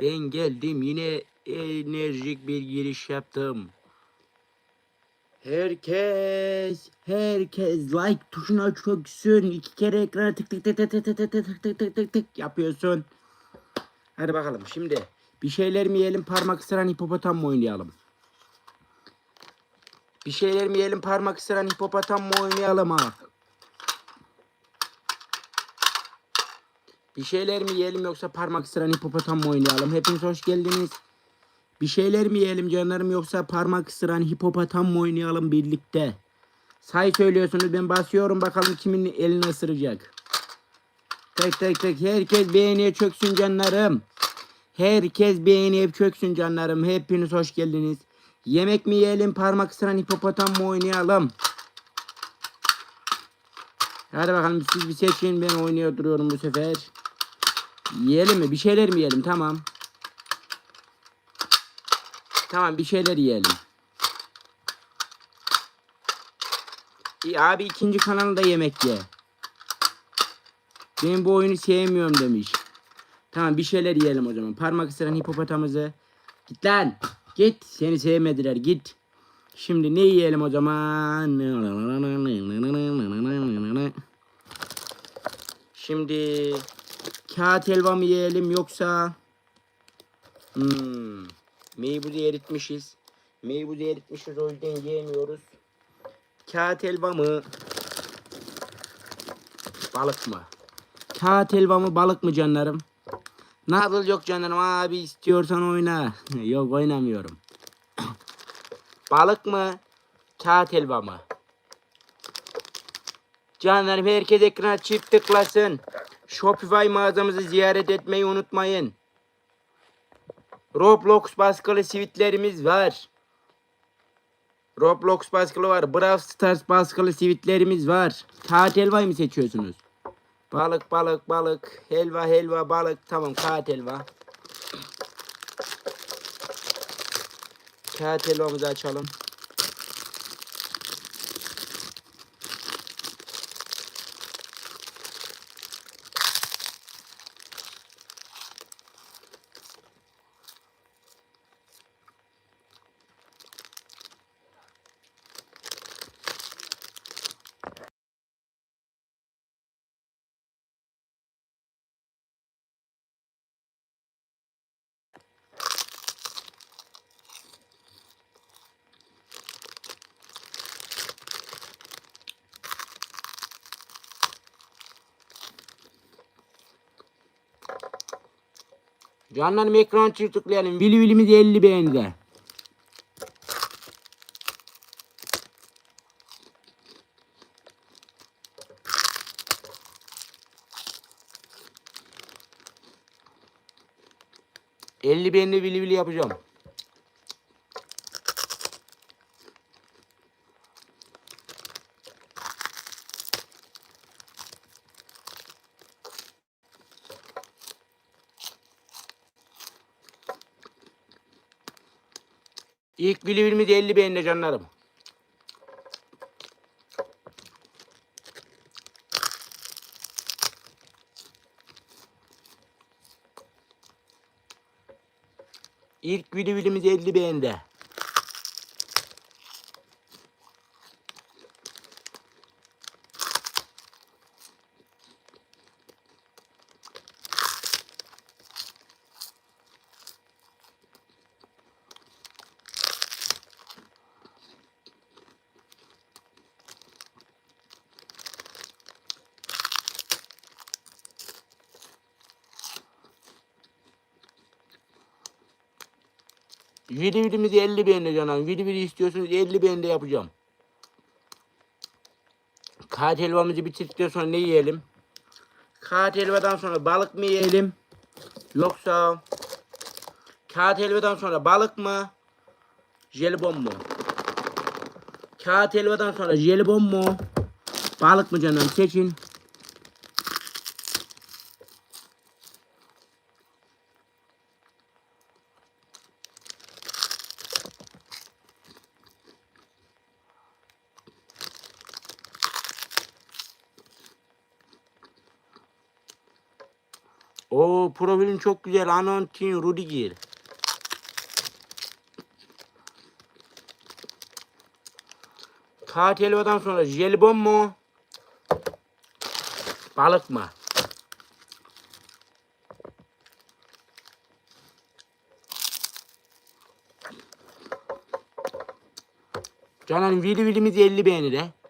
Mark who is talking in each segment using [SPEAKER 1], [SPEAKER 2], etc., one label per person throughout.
[SPEAKER 1] Ben geldim yine enerjik bir giriş yaptım. Herkes, herkes like tuşuna çöksün. İki kere ekrana tık tık tık tık tık tık tık tık tık tık tık yapıyorsun. Hadi bakalım şimdi bir şeyler mi yiyelim parmak ısıran hipopotam mı oynayalım? Bir şeyler mi yiyelim parmak ısıran hipopotam mı oynayalım ha? Bir şeyler mi yiyelim yoksa parmak ısıran hipopotam mı oynayalım? Hepiniz hoş geldiniz. Bir şeyler mi yiyelim canlarım yoksa parmak ısıran hipopotam mı oynayalım birlikte? Say söylüyorsunuz ben basıyorum bakalım kimin elini ısıracak. Tek tek tek herkes beğeniye çöksün canlarım. Herkes beğeniye çöksün canlarım. Hepiniz hoş geldiniz. Yemek mi yiyelim parmak ısıran hipopotam mı oynayalım? Hadi bakalım siz bir seçin ben oynuyor duruyorum bu sefer. Yiyelim mi? Bir şeyler mi yiyelim? Tamam. Tamam bir şeyler yiyelim. İyi, abi ikinci kanalda yemek ye. Ben bu oyunu sevmiyorum demiş. Tamam bir şeyler yiyelim o zaman. Parmak ısıran hipopotamızı. Git lan. Git. Seni sevmediler git. Şimdi ne yiyelim o zaman? Şimdi kağıt helva mı yiyelim yoksa hmm, meybuzu eritmişiz. Meybuzu eritmişiz o yüzden yiyemiyoruz. Kağıt helva mı? Balık mı? Kağıt helva mı balık mı canlarım? Nasıl yok canlarım abi istiyorsan oyna. yok oynamıyorum. balık mı? Kağıt helva mı? Canlarım herkes ekrana çift tıklasın. Shopify mağazamızı ziyaret etmeyi unutmayın. Roblox baskılı sivitlerimiz var. Roblox baskılı var. Brawl Stars baskılı sivitlerimiz var. Kağıt helvayı mı seçiyorsunuz? Balık balık balık. Helva helva balık. Tamam kağıt helva. Kağıt helvamızı açalım. Canlarım ekran çift tıklayalım. Vili vilimiz 50 beğenide. Elli beğenide vili vili yapacağım. İlk klibimiz 50 beğenle canlarım. İlk videomuz 50 beğende. Vili vilimiz 50 beğende canım. Vili vili istiyorsunuz 50 beğende yapacağım. Kağıt helvamızı bitirdikten sonra ne yiyelim? Kağıt helvadan sonra balık mı yiyelim? Yoksa kağıt helvadan sonra balık mı? Jelibon mu? Kağıt helvadan sonra jelibon mu? Balık mı canım? Seçin. O profilin çok güzel. Anontin Rudiger. Tatil helvadan sonra jelibon mu? Balık mı? Canan vili vilimiz 50 beğeni de.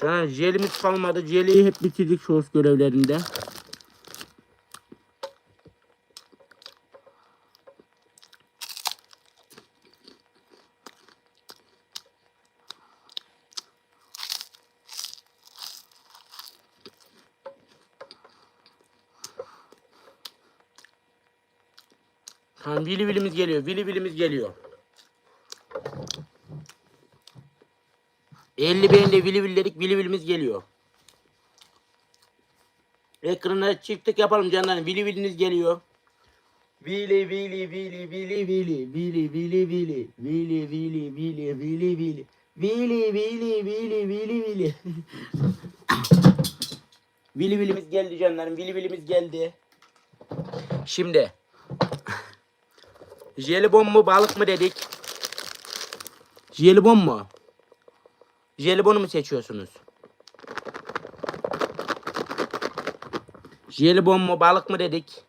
[SPEAKER 1] Canan jelimiz kalmadı. Jeliyi hep bitirdik sos görevlerinde. Tamam vili vilimiz geliyor. Vili vilimiz geliyor. 50 beğende vili villedik. Vili vilimiz geliyor. Ekrana çiftlik yapalım canlarım. Vili viliniz geliyor. Vili vili vili vili vili vili vili vili vili vili vili vili vili vili vili vili vili vili Vili vilimiz geldi canlarım. Vili vilimiz geldi. Şimdi Jelibon mu balık mı dedik? Jelibon mu? Jelibonu mu seçiyorsunuz? Jelibon mu balık mı dedik?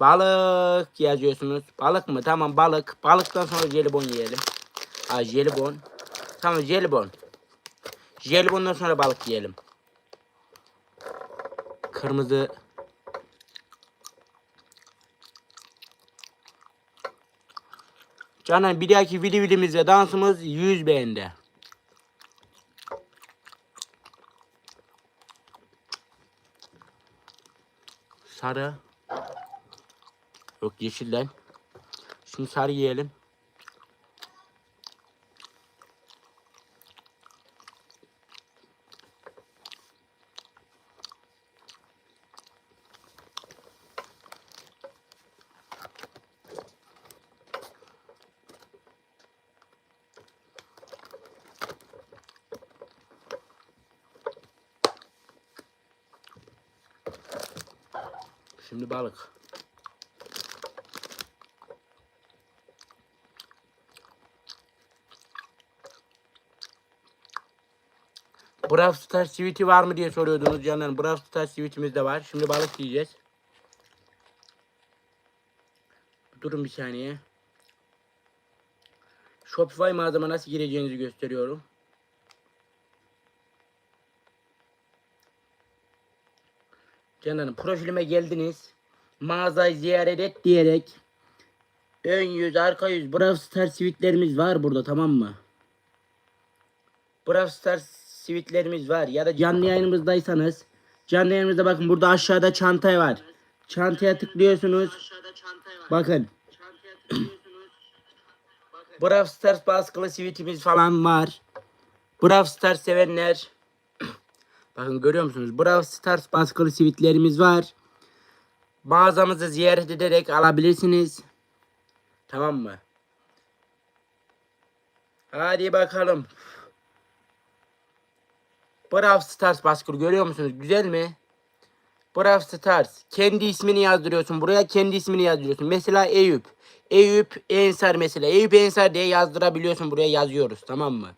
[SPEAKER 1] Balık yazıyorsunuz. Balık mı? Tamam balık. Balıktan sonra jelibon yiyelim. Ha jelibon. Tamam jelibon. Jelibondan sonra balık yiyelim. Kırmızı Canan bir dahaki vili vilimizde dansımız 100 beğendi. Sarı. Yok yeşilden. Şimdi sarı yiyelim. Şimdi balık. Brawl Stars sweet'i var mı diye soruyordunuz canlarım. Brawl Stars sweet'imiz de var. Şimdi balık yiyeceğiz. Durun bir saniye. Shopify mağazama nasıl gireceğinizi gösteriyorum. Canlarım profilime geldiniz. Mağazayı ziyaret et diyerek ön yüz, arka yüz, Brawl Stars sweetlerimiz var burada tamam mı? Brawl Stars sweetlerimiz var ya da canlı yayınımızdaysanız canlı yayınımızda bakın burada aşağıda çanta var. Çantaya tıklıyorsunuz. Bakın. Brawl Stars baskılı sweetimiz falan var. Brawl Stars sevenler Bakın görüyor musunuz? Brawl Stars baskılı sivitlerimiz var. Mağazamızı ziyaret ederek alabilirsiniz. Tamam mı? Hadi bakalım. Brawl Stars baskılı görüyor musunuz? Güzel mi? Brawl Stars. Kendi ismini yazdırıyorsun. Buraya kendi ismini yazdırıyorsun. Mesela Eyüp. Eyüp Ensar mesela. Eyüp Ensar diye yazdırabiliyorsun. Buraya yazıyoruz. Tamam mı?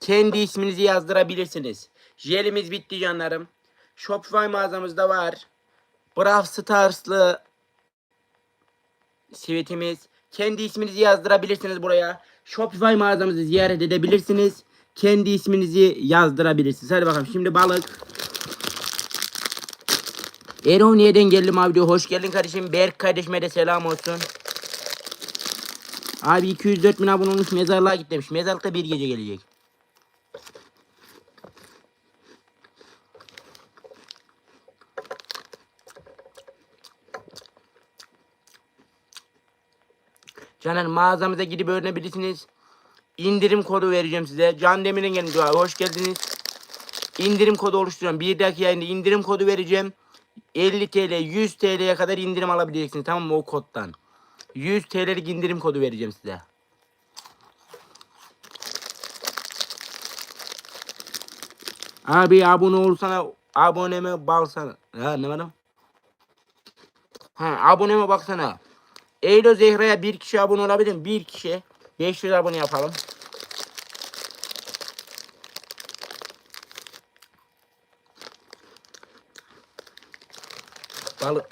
[SPEAKER 1] Kendi isminizi yazdırabilirsiniz. Jelimiz bitti canlarım. Shopify mağazamızda var. Brawl Stars'lı sivitimiz. Kendi isminizi yazdırabilirsiniz buraya. Shopify mağazamızı ziyaret edebilirsiniz. Kendi isminizi yazdırabilirsiniz. Hadi bakalım şimdi balık. Eroniye'den geldim abi diyor. Hoş geldin kardeşim. Berk kardeşime de selam olsun. Abi 204 bin abone olmuş mezarlığa git demiş. Mezarlıkta bir gece gelecek. Caner mağazamıza gidip öğrenebilirsiniz. İndirim kodu vereceğim size. Can Demir'in geldi abi. Hoş geldiniz. İndirim kodu oluşturuyorum. Bir dahaki yayında indirim kodu vereceğim. 50 TL, 100 TL'ye kadar indirim alabileceksiniz. Tamam mı o koddan? 100 TL'lik indirim kodu vereceğim size. Abi abone olsana aboneme baksana. Ha ne var? Ha aboneme baksana. Eylül Zehra'ya bir kişi abone olabilir mi? Bir kişi. 500 abone yapalım. Balık.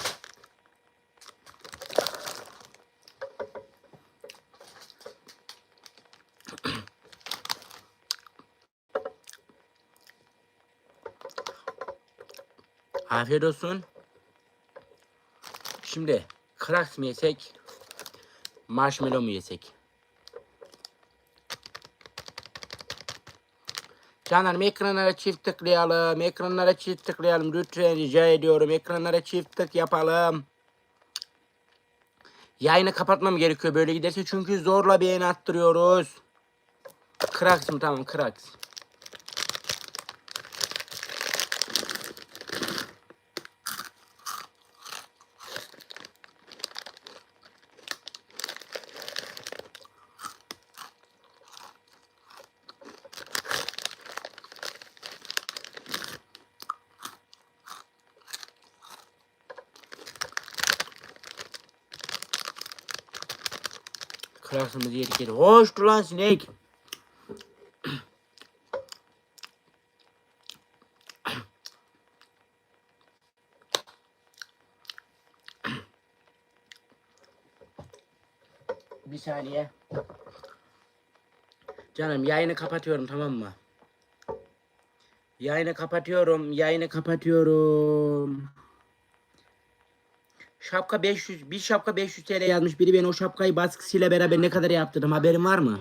[SPEAKER 1] Afiyet olsun. Şimdi kraks mı yesek? Marshmallow mu yesek? Canlarım ekranlara çift tıklayalım. Ekranlara çift tıklayalım. Lütfen rica ediyorum. Ekranlara çift tık yapalım. Yayını kapatmam gerekiyor böyle giderse çünkü zorla beğeni attırıyoruz. Kraks mı? Tamam kraks. Kraksımızı yedik yedik. Hoştu lan sinek. Bir saniye. Canım yayını kapatıyorum tamam mı? Yayını kapatıyorum. Yayını kapatıyorum. Şapka 500, bir şapka 500 TL yazmış. Biri ben o şapkayı baskısıyla beraber ne kadar yaptırdım haberin var mı?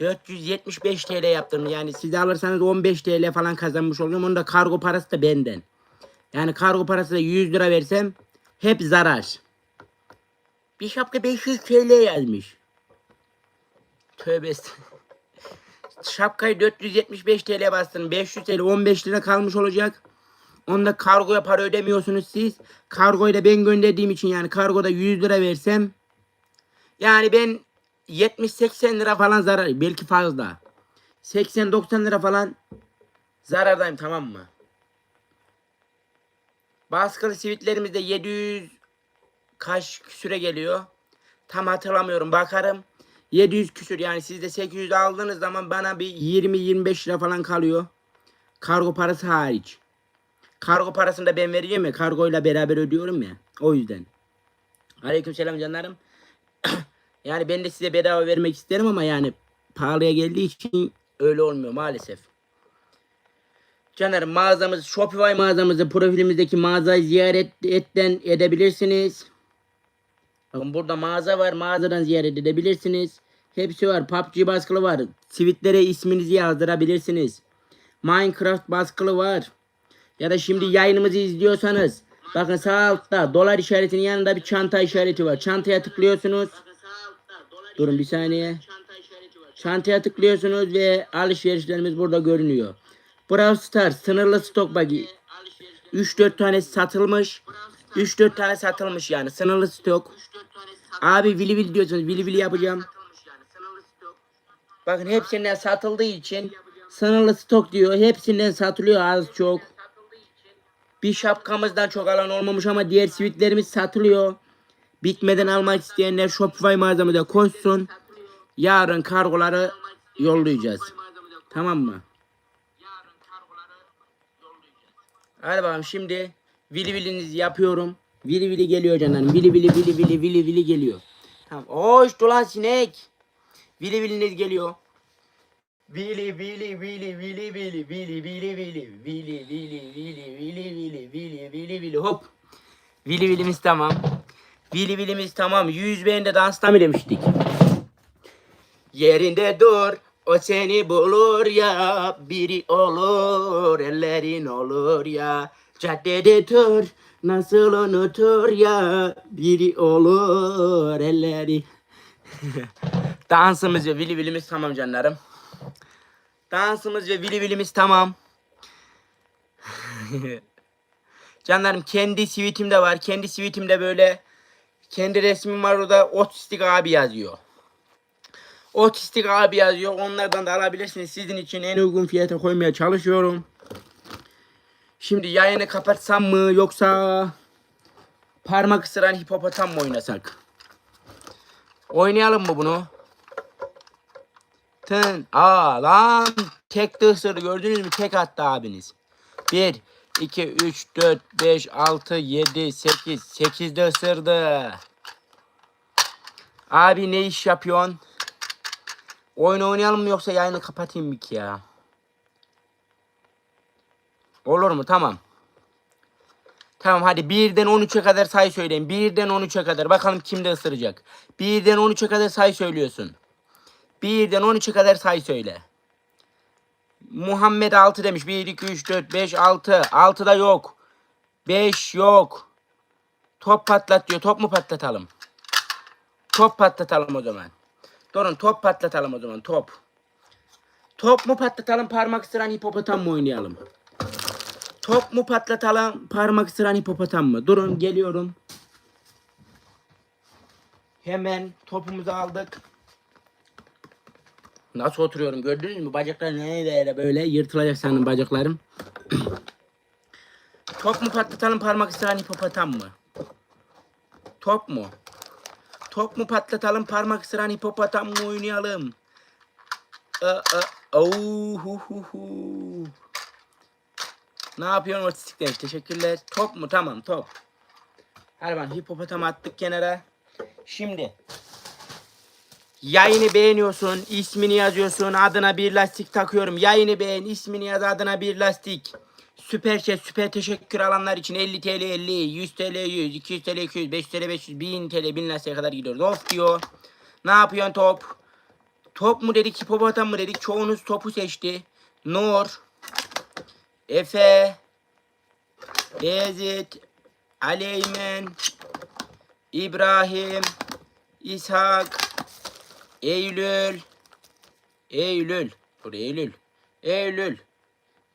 [SPEAKER 1] 475 TL yaptım. Yani siz alırsanız 15 TL falan kazanmış oluyorum. Onun da kargo parası da benden. Yani kargo parası da 100 lira versem hep zarar. Bir şapka 500 TL yazmış. Tövbe Şapkayı 475 TL bastın. 500 TL 15 lira kalmış olacak. Onda kargoya para ödemiyorsunuz siz. Kargoyu da ben gönderdiğim için yani kargoda 100 lira versem yani ben 70-80 lira falan zarar belki fazla. 80-90 lira falan zarardayım tamam mı? Baskılı sivitlerimizde 700 kaç küsüre geliyor. Tam hatırlamıyorum bakarım. 700 küsür yani siz de 800 aldığınız zaman bana bir 20-25 lira falan kalıyor. Kargo parası hariç. Kargo parasını da ben vereceğim ya. Kargoyla beraber ödüyorum ya. O yüzden. Aleykümselam canlarım. yani ben de size bedava vermek isterim ama yani pahalıya geldiği için öyle olmuyor maalesef. Canlarım mağazamız Shopify mağazamızı profilimizdeki mağazayı ziyaret etten edebilirsiniz. Bakın burada mağaza var. Mağazadan ziyaret edebilirsiniz. Hepsi var. PUBG baskılı var. Tweetlere isminizi yazdırabilirsiniz. Minecraft baskılı var. Ya da şimdi yayınımızı izliyorsanız bakın sağ altta dolar işaretinin yanında bir çanta işareti var. Çantaya tıklıyorsunuz. Durun bir saniye. Çantaya tıklıyorsunuz ve alışverişlerimiz burada görünüyor. Brawl Stars sınırlı stok bak. 3-4 tane satılmış. 3-4 tane satılmış yani sınırlı stok. Abi vili vili diyorsunuz. Vili vili yapacağım. Bakın hepsinden satıldığı için sınırlı stok diyor. Hepsinden satılıyor az çok. Bir şapkamızdan çok alan olmamış ama diğer sivitlerimiz satılıyor. Bitmeden almak isteyenler Shopify mağazamıza koşsun. Yarın kargoları yollayacağız. Tamam mı? Hadi bakalım şimdi vili vilinizi yapıyorum. Vili vili geliyor canlarım. Vili vili vili vili vili vili geliyor. Tamam. Hoş dolan sinek. Vili viliniz geliyor. Vili vili vili vili vili vili vili vili vili vili vili vili vili vili vili vili hop. Vili vilimiz tamam. Vili vilimiz tamam. Yüz beğende dansta mı demiştik? Yerinde dur. O seni bulur ya. Biri olur. Ellerin olur ya. Caddede dur. Nasıl unutur ya. Biri olur. Elleri. Dansımız ve vili vilimiz tamam canlarım. Dansımız ve vili vilimiz tamam. Canlarım kendi tweetim de var. Kendi tweetimde böyle kendi resmim var orada otistik abi yazıyor. Otistik abi yazıyor. Onlardan da alabilirsiniz. Sizin için en uygun fiyata koymaya çalışıyorum. Şimdi yayını kapatsam mı yoksa parmak ısıran hipopotam mı oynasak? Oynayalım mı bunu? Tın. Aa lan. Tek de ısırdı. Gördünüz mü? Tek attı abiniz. 1, 2, 3, 4, 5, 6, 7, 8. 8 de. Abi ne iş yapıyorsun? Oyun oynayalım mı yoksa yayını kapatayım mı ki ya? Olur mu? Tamam. Tamam hadi 1'den 13'e kadar say söyleyin. 1'den 13'e kadar. Bakalım kimde ısıracak. 1'den 13'e kadar say söylüyorsun. 1'den 13'e kadar say söyle. Muhammed 6 demiş. 1, 2, 3, 4, 5, 6. 6 da yok. 5 yok. Top patlat diyor. Top mu patlatalım? Top patlatalım o zaman. Durun top patlatalım o zaman. Top. Top mu patlatalım parmak ısıran hipopotam mı oynayalım? Top mu patlatalım parmak ısıran hipopotam mı? Durun geliyorum. Hemen topumuzu aldık. Nasıl oturuyorum gördünüz mü? Bacaklar nereye böyle yırtılacak sanırım bacaklarım. Top mu patlatalım parmak ısıran hipopotam mı? Top mu? Top mu patlatalım parmak ısıran hipopotam mı oynayalım? Aa, aa, hu, hu, hu. Ne yapıyorsun otistikler? Teşekkürler. Top mu? Tamam top. Hadi ben hipopotam attık kenara. Şimdi Yayını beğeniyorsun, ismini yazıyorsun, adına bir lastik takıyorum. Yayını beğen, ismini yaz, adına bir lastik. Süper şey, süper teşekkür alanlar için 50 TL 50, 100 TL 100, 200 TL 200, 500 TL 500, 1000 TL 1000 lastiğe kadar gidiyoruz. Of diyor. Ne yapıyorsun top? Top mu dedik, hipopotam mı dedik? Çoğunuz topu seçti. Nur, Efe, Beyazıt, Aleymen, İbrahim, İshak, Eylül. Eylül. Dur Eylül. Eylül.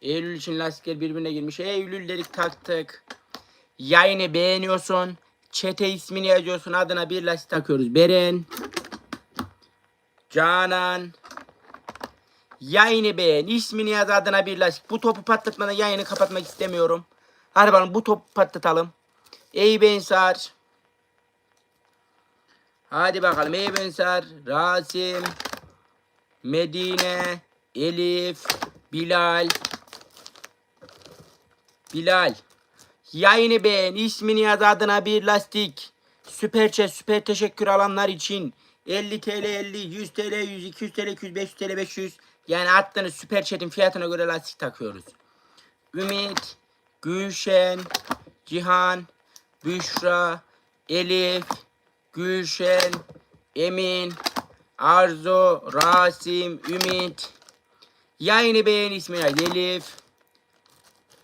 [SPEAKER 1] Eylül için lastikler birbirine girmiş. Eylül dedik taktık. Yayını beğeniyorsun. Çete ismini yazıyorsun. Adına bir lastik takıyoruz. Beren. Canan. Yayını beğen. ismini yaz adına bir lastik. Bu topu patlatmadan yayını kapatmak istemiyorum. Hadi bakalım bu topu patlatalım. Ey Bensar. Hadi bakalım Ey Bensar. Rasim. Medine. Elif. Bilal. Bilal. Yayını beğen. ismini yaz adına bir lastik. Süper chat, süper teşekkür alanlar için 50 TL 50, 100 TL 100, 200 TL 200, 500 TL 500. Yani attığınız süper chat'in fiyatına göre lastik takıyoruz. Ümit, Gülşen, Cihan, Büşra, Elif, Gülşen, Emin, Arzu, Rasim, Ümit. Yayını beğen ismini. Elif.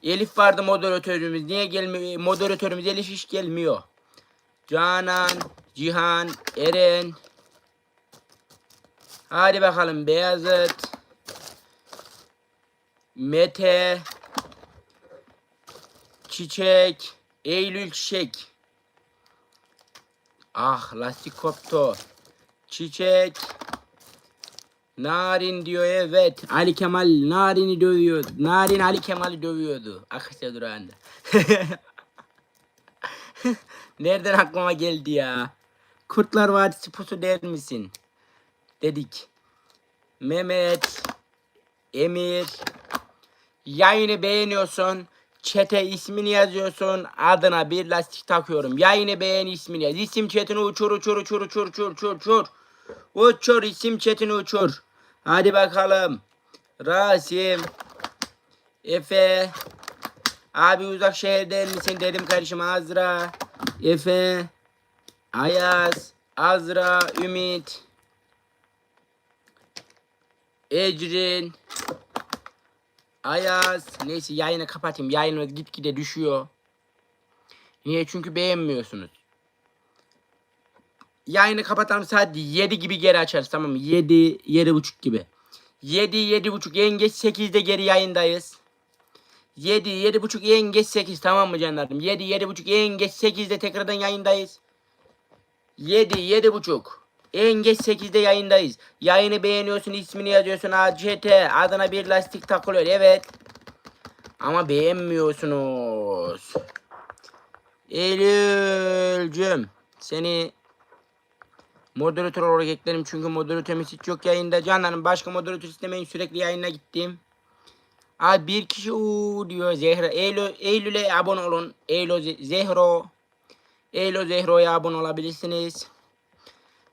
[SPEAKER 1] Elif vardı moderatörümüz. Niye gelmiyor? Moderatörümüz Elif hiç gelmiyor. Canan, Cihan, Eren. Hadi bakalım Beyazıt. Mete. Çiçek. Eylül Çiçek. Ah lastik koptu. Çiçek. Narin diyor evet. Ali Kemal Narin'i dövüyor. Narin Ali Kemal'i dövüyordu. Akışa durağında. Nereden aklıma geldi ya? Kurtlar Vadisi pusu der misin? Dedik. Mehmet. Emir. Yayını beğeniyorsun. Çete ismini yazıyorsun. Adına bir lastik takıyorum. Yayını beğen ismini yaz. İsim chatini uçur uçur uçur uçur uçur uçur uçur. Uçur isim chatini uçur. Hadi bakalım. Rasim. Efe. Abi uzak şehirden misin dedim kardeşim Azra. Efe. Ayaz. Azra. Ümit. Ecrin. Ayaz. Neyse yayını kapatayım. Yayını gitgide düşüyor. Niye? Çünkü beğenmiyorsunuz. Yayını kapatalım saat 7 gibi geri açarız tamam mı? 7, 7.30 gibi. 7, 7.30 en geç 8'de geri yayındayız. 7, 7.30 en geç 8 tamam mı canlarım? 7, 7.30 en geç 8'de tekrardan yayındayız. 7, 7.30. En geç 8'de yayındayız. Yayını beğeniyorsun, ismini yazıyorsun. ACT adına bir lastik takılıyor. Evet. Ama beğenmiyorsunuz. Eylül'cüm seni moderatör olarak eklerim çünkü moderatörümüz hiç yok yayında. Canlarım başka moderatör istemeyin sürekli yayına gittim. Abi bir kişi uuu diyor Zehra. Eylül, Eylül'e abone olun. Eylül Ze- Zehro. Eylül Zehro'ya abone olabilirsiniz.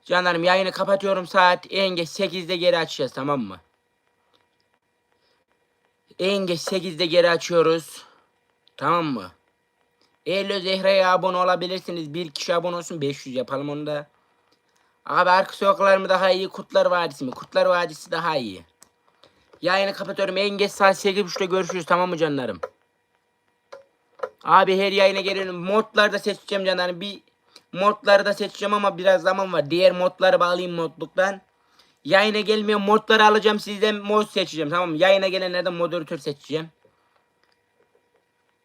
[SPEAKER 1] Canlarım yayını kapatıyorum saat en geç 8'de geri açacağız tamam mı? En geç 8'de geri açıyoruz. Tamam mı? Eylül Zehra'ya abone olabilirsiniz. Bir kişi abone olsun 500 yapalım onu da. Abi arka sokaklar mı daha iyi? Kutlar Vadisi mi? Kutlar Vadisi daha iyi. Yayını kapatıyorum. En geç saat 8.30'da görüşürüz tamam mı canlarım? Abi her yayına geliyorum. Modlarda seçeceğim canlarım. Bir modları da seçeceğim ama biraz zaman var. Diğer modları bağlayayım modluktan. Yayına gelmiyor modları alacağım sizden mod seçeceğim tamam mı? Yayına gelenlerden moderatör seçeceğim.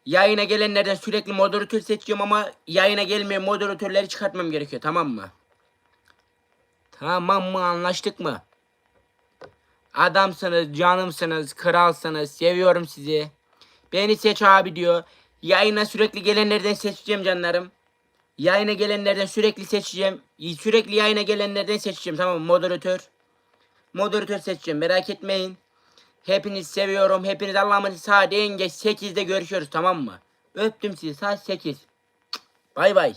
[SPEAKER 1] Yayına gelenlerden sürekli moderatör seçiyorum ama yayına gelmeyen moderatörleri çıkartmam gerekiyor tamam mı? Tamam mı anlaştık mı? Adamsınız, canımsınız, kralsınız, seviyorum sizi. Beni seç abi diyor. Yayına sürekli gelenlerden seçeceğim canlarım. Yayına gelenlerden sürekli seçeceğim. Sürekli yayına gelenlerden seçeceğim tamam mı? Moderatör. Moderatör seçeceğim merak etmeyin. Hepinizi seviyorum. Hepiniz Allah'ımın saat en geç 8'de görüşürüz tamam mı? Öptüm sizi saat 8. Bay bay.